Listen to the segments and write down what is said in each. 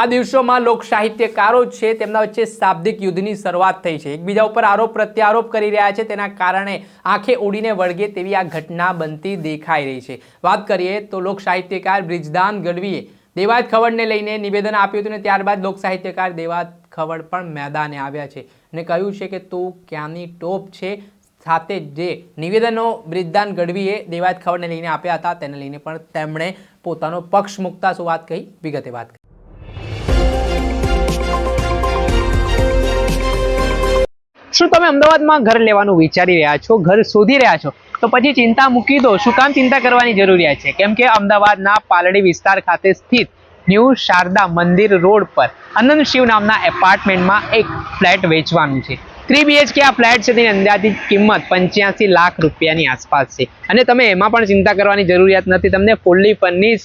આ દિવસોમાં લોક સાહિત્યકારો છે, તેમના વચ્ચે શાબ્દિક યુદ્ધની શરૂઆત થઈ છે. એકબીજા ઉપર આરોપ પ્રત્યારોપ કરી રહ્યા છે, તેના કારણે આંખે ઉડીને વળગે તેવી આ ઘટના બનતી દેખાઈ રહી છે. વાત કરીએ તો લોક સાહિત્યકાર બ્રિજદાન ગઢવીએ દેવાયત ખવડને લઈને નિવેદન આપ્યું હતું અને ત્યારબાદ લોક સાહિત્યકાર દેવાત ખવડ પણ મેદાને આવ્યા છે અને કહ્યું છે કે તું ક્યાંની ટોપ છે? સાથે જે નિવેદનો બ્રિજદાન ગઢવીએ દેવાયત ખવડને લઈને આપ્યા હતા, તેને લઈને પણ તેમણે પોતાનો પક્ષ મૂકતા શું વાત કહી? વિગતે વાત કરી. શું તમે અમદાવાદમાં ઘર લેવાનું વિચારી રહ્યા છો? ઘર શોધી રહ્યા છો? તો પછી ચિંતા મૂકી દો. શું કામ ચિંતા કરવાની જરૂરિયાત છે? કેમ કે અમદાવાદના પાલડી વિસ્તાર ખાતે સ્થિત ન્યૂ શારદા મંદિર રોડ પર અનંત શિવ નામના એપાર્ટમેન્ટમાં એક ફ્લેટ વેચવાનું છે. થ્રી બીએચકે આ ફ્લેટ છે તેની અંદાજિત કિંમત પંચ્યાસી લાખ રૂપિયાની આસપાસ છે. અને તમે એમાં પણ ચિંતા કરવાની જરૂરિયાત નથી. તમને ફૂલ્લી ફર્નિશ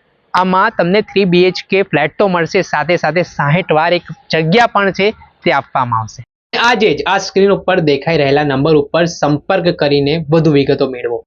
આમાં તમને થ્રી બીએચકે ફ્લેટ તો મળશે. સાથે સાથે સાહીઠ વાર એક જગ્યા પણ છે, તે આપવામાં આવશે. આજે જ આ સ્ક્રીન ઉપર દેખાઈ રહેલા નંબર ઉપર સંપર્ક કરીને વધુ વિગતો મેળવો.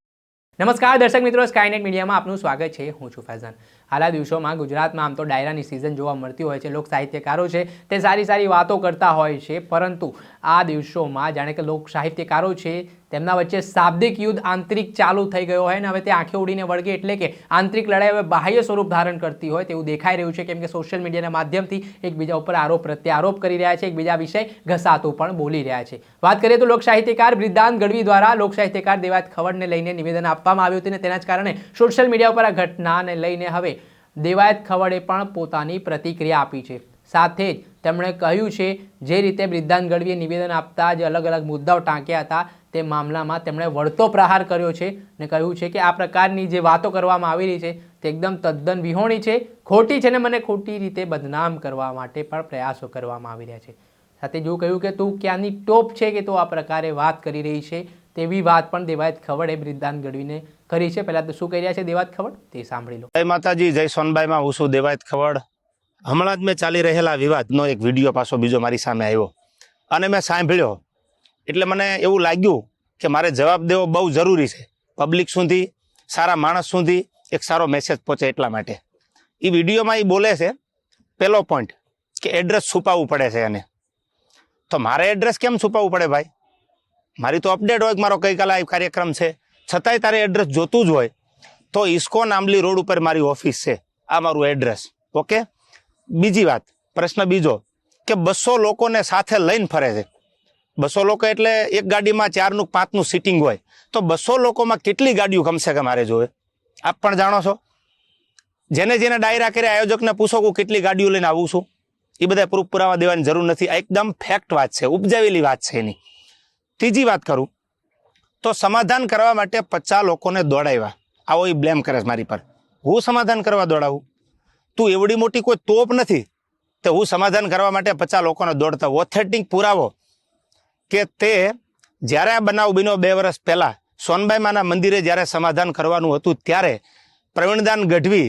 નમસ્કાર, દર્શક મિત્રો સ્કાયનેટ મીડિયામાં આપનું સ્વાગત છે. હું છું ફૈઝાન હાલ દિવસોમાં ગુજરાતમાં આમ તો ડાયરાની સિઝન જોવા મળતી હોય છે, લોક સાહિત્યકારો છે, તે સારી સારી વાતો કરતા હોય છે, પરંતુ આ દિવસોમાં જાણે કે લોક સાહિત્યકારો છે, તેમના વચ્ચે શાબ્દિક યુદ્ધ આંતરિક ચાલુ થઈ ગયો હોય ને હવે તે આંખે ઉડીને વળગે એટલે કે આંતરિક લડાઈ હવે બાહ્ય સ્વરૂપ ધારણ કરતી હોય તેવું દેખાઈ રહ્યું છે, કેમ કે સોશિયલ મીડિયાના માધ્યમથી એકબીજા ઉપર આરોપ પ્રત્યારોપ કરી રહ્યા છે, એકબીજા વિશે ઘસાતું પણ બોલી રહ્યા છે. વાત કરીએ તો લોક સાહિત્યકાર બ્રિદ્ધાન ગઢવી દ્વારા લોક સાહિત્યકાર દેવાત ખવડને લઈને નિવેદન આપવામાં આવ્યું હતું અને તેના જ કારણે સોશિયલ મીડિયા ઉપર આ ઘટનાને લઈને હવે દેવાયત ખવડે પણ પોતાની પ્રતિક્રિયા આપી છે. સાથે જ તેમણે કહ્યું છે, જે રીતે બ્રિદ્ધાન ગઢવીએ નિવેદન આપતા જે અલગ અલગ મુદ્દાઓ ટાંક્યા હતા, તે મામલામાં તેમણે વળતો પ્રહાર કર્યો છે અને કહ્યું છે કે આ પ્રકારની જે વાતો કરવામાં આવી રહી છે, તે એકદમ તદ્દન વિહોણી છે, ખોટી છે ને મને ખોટી રીતે બદનામ કરવા માટે પણ પ્રયાસો કરવામાં આવી રહ્યા છે. સાથે જો કહ્યું કે તું ક્યાંની ટોપ છે કે તું આ પ્રકારે વાત કરી રહી છે? તેવી વાત પણ દેવાયત ખવડે બ્રિદ્ધાન ગઢવીને કરી છે. પહેલાં તો શું કહી રહ્યા છે દેવાત ખવડ? તે સાંભળી લો. જય માતાજી, જય સોનબાઈમાં. હું છું દેવાયત ખવડ. હમણાં જ મેં ચાલી રહેલા વિવાદનો એક વીડિયો પાછો બીજો મારી સામે આવ્યો. અને મેં સાંભળ્યો. એટલે મને એવું લાગ્યું કે મારે જવાબ દેવો બહુ જરૂરી છે. પબ્લિક સુધી, સારા માણસ સુધી એક સારો મેસેજ પહોંચે એટલા માટે. એ વિડીયોમાં એ બોલે છે પહેલો પોઈન્ટ કે એડ્રેસ છુપાવવું પડે છે એને. તો મારે એડ્રેસ કેમ છુપાવવું પડે ભાઈ? મારી તો અપડેટ હોય કે મારો ગઈકાલે આ કાર્યક્રમ છે. છતાંય તારે એડ્રેસ જોતું જ હોય, તો ઇસ્કોન આંબલી રોડ ઉપર મારી ઓફિસ છે. આ મારું એડ્રેસ ઓકે બીજી વાત, પ્રશ્ન બીજો, કે બસો લોકોને સાથે લઈને ફરે છે. બસો લોકો એટલે એક ગાડીમાં ચારનું પાંચનું સીટિંગ હોય. તો બસો લોકોમાં કેટલી ગાડીઓ કમસે કમ મારે જોવે? આપ પણ જાણો છો. જેને જેને ડાયરા કરે આયોજકને પૂછો કે કેટલી ગાડીઓ લઈને આવું છું. એ બધા પ્રૂફ પુરાવા દેવાની જરૂર નથી. આ એકદમ ફેક્ટ વાત છે. ઉપજાવેલી વાત છે એની. ત્રીજી વાત કરું, તો સમાધાન કરવા માટે પચાસ લોકોને દોડાવ્યા. આવો એ બ્લેમ કરે મારી પર. હું સમાધાન કરવા દોડાવું? તું એવડી મોટી કોઈ તોપ નથી? તો હું સમાધાન કરવા માટે પચાસ લોકોને દોડતા ઓથેન્ટિક પુરાવો. કે તે જ્યારે આ બનાવ બન્યો બે વર્ષ પહેલાં સોનબાઈમાના મંદિરે જ્યારે સમાધાન કરવાનું હતું ત્યારે, પ્રવીણદાન ગઢવી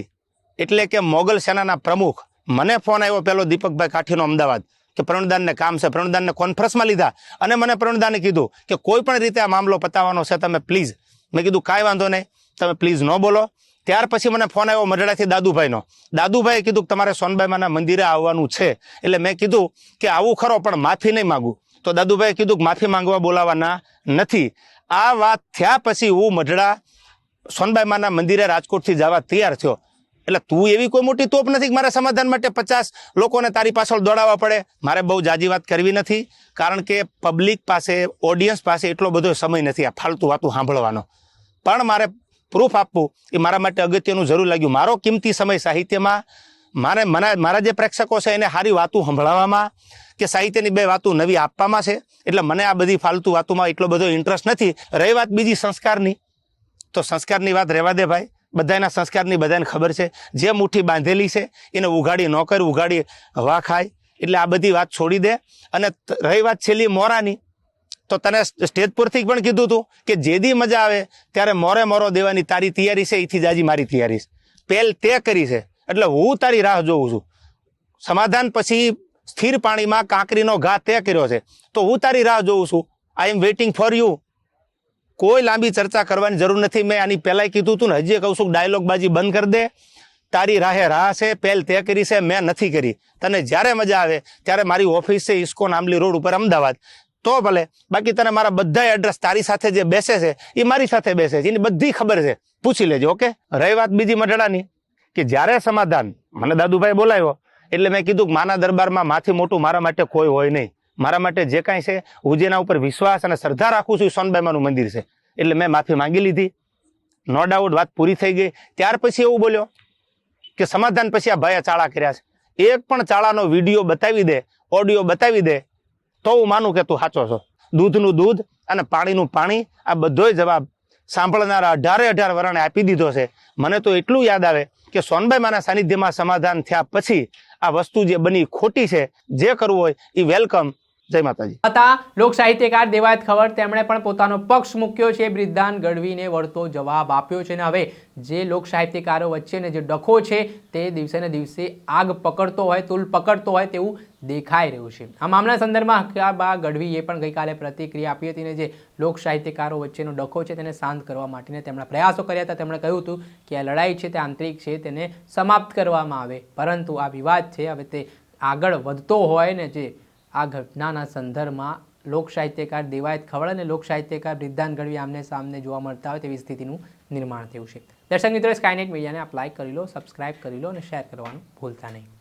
એટલે કે મોગલ સેનાના પ્રમુખ, મને ફોન આવ્યો પેલો દીપકભાઈ કાઠીનો અમદાવાદ. કે પ્રવીણદાનને કામ છે પ્રવીણદાનને કોન્ફરન્સમાં લીધા. અને મને પ્રવીણદાને કીધું કે કોઈ પણ રીતે આ મામલો પતાવવાનો છે, તમે પ્લીઝ મેં કીધું, કાંઈ વાંધો નહીં. તમે પ્લીઝ ન બોલો. ત્યાર પછી મને ફોન આવ્યો મઢડાથી દાદુભાઈનો. દાદુભાઈએ કીધું કે તમારે સોનબાઈમાના મંદિરે આવવાનું છે. એટલે મેં કીધું કે આવું ખરો, પણ માફી નહીં માગું. તો દાદુભાઈએ કીધું કે માફી માંગવા બોલાવાના નથી. આ વાત થયા પછી હું મઢડા સોનબાઈમાના મંદિરે રાજકોટથી જવા તૈયાર થયો. એટલે તું એવી કોઈ મોટી તોપ નથી કે મારે સમાધાન માટે પચાસ લોકોને તારી પાછળ દોડાવવા પડે? મારે બહુ જાજી વાત કરવી નથી, કારણ કે પબ્લિક પાસે ઓડિયન્સ પાસે એટલો બધો સમય નથી આ ફાલતુ વાતું સાંભળવાનો. પણ મારે પ્રૂફ આપવું એ મારા માટે અગત્યનું જરૂર લાગ્યું. મારો કિંમતી સમય સાહિત્યમાં, મારે મને, મારા જે પ્રેક્ષકો છે એને સારી વાતું સંભળાવવામાં કે સાહિત્યની બે વાતો નવી આપવામાં છે, એટલે મને આ બધી ફાલતુ વાતોમાં એટલો બધો ઇન્ટરેસ્ટ નથી. રહી વાત બીજી સંસ્કારની. તો સંસ્કારની વાત રહેવા દે ભાઈ. બધાના સંસ્કારની બધાને ખબર છે. જે મુઠ્ઠી બાંધેલી છે, એને ઉઘાડી ન કરી, ઉઘાડી હવા ખાય. એટલે આ બધી વાત છોડી દે. અને રહી વાત છેલ્લી મોરાની. તો તને સ્ટેજ પરથી પણ કીધું હતું કે જે દી મજા આવે, ત્યારે મોરે મોરો દેવાની તારી તૈયારી છે એથી જાજી મારી તૈયારી છે. પહેલ તે કરી છે. એટલે હું તારી રાહ જોઉં છું. સમાધાન પછી સ્થિર પાણીમાં કાંકરીનો ઘા તે કર્યો છે. તો હું તારી રાહ જોઉં છું. I am waiting for you કોઈ લાંબી ચર્ચા કરવાની જરૂર નથી. મેં આની પહેલાંય કીધું હતું ને, હજી કહું છું ડાયલોગ બાજી બંધ કરી દે. તારી રાહે રાહ છે, પહેલ તે કરી છે, મેં નથી કરી. તને જ્યારે મજા આવે, ત્યારે મારી ઓફિસ છે ઇસ્કોન આંબલી રોડ ઉપર અમદાવાદ. તો ભલે, બાકી તને મારા બધા એડ્રેસ તારી સાથે જે બેસે છે એ મારી સાથે બેસે છે, એની બધી ખબર છે. પૂછી લેજો, ઓકે? રહી વાત બીજી મઢડાની, કે જ્યારે સમાધાન, મને દાદુભાઈ બોલાવ્યો એટલે મેં કીધું માના દરબારમાં માથી મોટું મારા માટે કોઈ હોય નહીં. મારા માટે જે કાંઈ છે, હું જેના ઉપર વિશ્વાસ અને શ્રદ્ધા રાખું છું સોનબાઈમાનું મંદિર છે. એટલે મેં માફી માંગી લીધી. નો ડાઉટ વાત પૂરી થઈ ગઈ. ત્યાર પછી એવું બોલ્યો કે સમાધાન પછી આ ભાઈએ ચાળા કર્યા છે. એક પણ ચાળાનો વીડિયો બતાવી દે, ઓડિયો બતાવી દે, તો હું માનું કે તું સાચો છો. દૂધનું દૂધ અને પાણીનું પાણી, આ બધોય જવાબ સાંભળનારા અઢારે અઢાર વરણે આપી દીધો છે. મને તો એટલું યાદ આવે કે સોનબાઈ માના સાનિધ્યમાં સમાધાન થયા પછી આ વસ્તુ જે બની ખોટી છે, જે કરવું હોય એ વેલકમ જય માતાજી. હતા. લોક સાહિત્યકાર દેવાયત ખબર તેમણે પણ પોતાનો પક્ષ મૂક્યો છે. બ્રિદ્ધાન ગઢવીને વળતો જવાબ આપ્યો છે. ને હવે જે લોક સાહિત્યકારો વચ્ચેને જે ડખો છે, તે દિવસે ને દિવસે આગ પકડતો હોય, તુલ પકડતો હોય તેવું દેખાઈ રહ્યું છે. આ મામલા સંદર્ભમાં હકીબા ગઢવીએ પણ ગઈકાલે પ્રતિક્રિયા આપી હતી ને જે લોક સાહિત્યકારો વચ્ચેનો ડખો છે, તેને શાંત કરવા માટેને તેમણે પ્રયાસો કર્યા હતા. તેમણે કહ્યું હતું કે આ લડાઈ છે, તે આંતરિક છે, તેને સમાપ્ત કરવામાં આવે. પરંતુ આ વિવાદ છે, હવે તે આગળ વધતો હોય ને જે આ ઘટનાના સંદર્ભમાં લોક સાહિત્યકાર દેવાયત ખવડ અને લોક સાહિત્યકાર બ્રિદ્ધાન ગઢવી આમને સામને જોવા મળતા હોય તેવી સ્થિતિનું નિર્માણ થયું છે. દર્શક મિત્રો સ્કાયનેટ મીડિયાને આપ લાઇક કરી લો સબસ્ક્રાઇબ કરી લો અને શેર કરવાનું ભૂલતા નહીં.